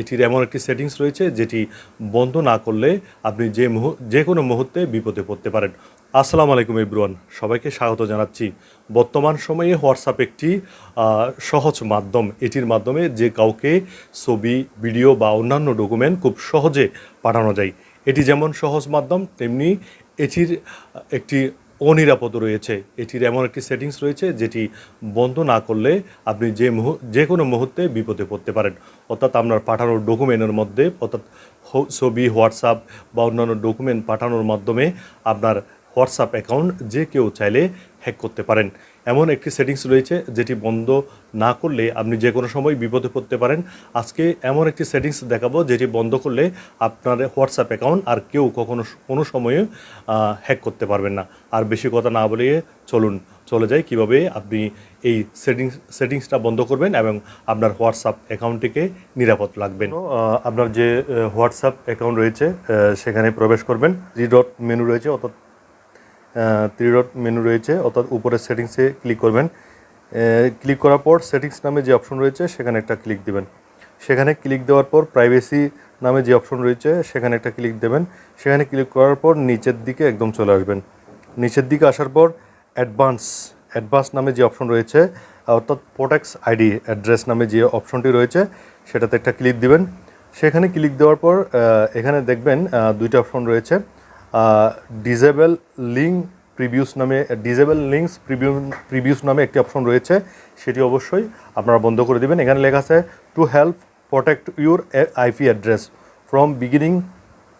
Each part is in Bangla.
এটির এমন একটি সেটিংস রয়েছে যেটি বন্ধ না করলে আপনি যে মুহূ, যে কোনো মুহূর্তে বিপদে পড়তে পারেন। আসসালামু আলাইকুম ইব্রুয়ান সবাইকে স্বাগত জানাচ্ছি। বর্তমান সময়ে হোয়াটসঅ্যাপ একটি সহজ মাধ্যম। এটির মাধ্যমে যে কাউকে ছবি ভিডিও বা অন্যান্য ডকুমেন্ট খুব সহজে পাঠানো যায়। এটি যেমন সহজ মাধ্যম, তেমনি এটির একটি অনিরাপদ রয়েছে। এটির এমন একটি সেটিংস রয়েছে যেটি বন্ধ না করলে আপনি যে মুহূ, যে কোনো মুহূর্তে বিপদে পড়তে পারেন। অর্থাৎ আপনার পাঠানোর ডকুমেন্টের মধ্যে, অর্থাৎ ছবি, হোয়াটসঅ্যাপ বা অন্যান্য ডকুমেন্ট পাঠানোর মাধ্যমে আপনার হোয়াটসঅ্যাপ অ্যাকাউন্ট যে কেউ চাইলে হ্যাক করতে পারেন। এমন একটি সেটিংস রয়েছে যেটি বন্ধ না করলে আপনি যে কোনো সময় বিপদে পড়তে পারেন। আজকে এমন একটি সেটিংস দেখাবো যেটি বন্ধ করলে আপনার হোয়াটসঅ্যাপ অ্যাকাউন্ট আর কেউ কখনো কোনো সময়ে হ্যাক করতে পারবেন না। আর বেশি কথা না বলে চলুন চলে যাই কীভাবে আপনি এই সেটিংস সেটিংসটা বন্ধ করবেন এবং আপনার হোয়াটসঅ্যাপ অ্যাকাউন্টটিকে নিরাপদ আহ, আপনার যে হোয়াটসঅ্যাপ অ্যাকাউন্ট রয়েছে সেখানে প্রবেশ করবেন। থ্রি ডট মেনু রয়েছে অর্থাৎ থ্রি ডট মেনু রয়েছে, অর্থাৎ উপরের সেটিংসে ক্লিক করবেন। ক্লিক করার পর সেটিংস নামে যে অপশন রয়েছে, সেখানে একটা ক্লিক দেবেন। সেখানে ক্লিক দেওয়ার পর প্রাইভেসি নামে যে অপশন রয়েছে, সেখানে একটা ক্লিক দেবেন। সেখানে ক্লিক করার পর নিচের দিকে একদম চলে আসবেন। নিচের দিকে আসার পর অ্যাডভান্স অ্যাডভান্স নামে যে অপশন রয়েছে, অর্থাৎ প্রোটেক্স আইডি অ্যাড্রেস নামে যে অপশনটি রয়েছে, সেটাতে একটা ক্লিক দিবেন। সেখানে ক্লিক দেওয়ার পর এখানে দেখবেন দুইটা অপশন রয়েছে। ডিজেবল লিঙ্ক প্রিভিউস নামে ডিজেবল লিঙ্কস প্রিভিউ প্রিভিউস নামে একটি অপশন রয়েছে, সেটি অবশ্যই আপনারা বন্ধ করে দেবেন। এখানে লেখা আছে to help protect your IP address from beginning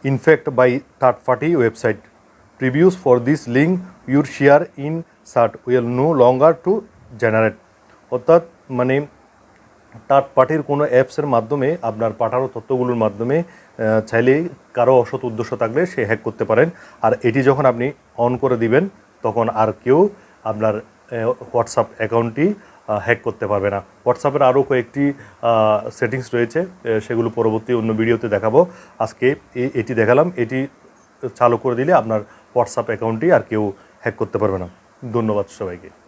infect by third party website previews for this link your share in search will no longer to generate অর্থাৎ মানে থার্ড পার্টির কোনো অ্যাপসের মাধ্যমে আপনার পাঠানো তথ্যগুলোর মাধ্যমে চাইলেই কারও অসৎ উদ্দেশ্য থাকলে সে হ্যাক করতে পারেন। আর এটি যখন আপনি অন করে দিবেন, তখন আর কেউ আপনার হোয়াটসঅ্যাপ অ্যাকাউন্টটি হ্যাক করতে পারবে না। হোয়াটসঅ্যাপের আরও কয়েকটি সেটিংস রয়েছে সেগুলো পরবর্তী অন্য ভিডিওতে দেখাবো। আজকে এটি দেখালাম। এটি চালু করে দিলে আপনার হোয়াটসঅ্যাপ অ্যাকাউন্টটি আর কেউ হ্যাক করতে পারবে না। ধন্যবাদ সবাইকে।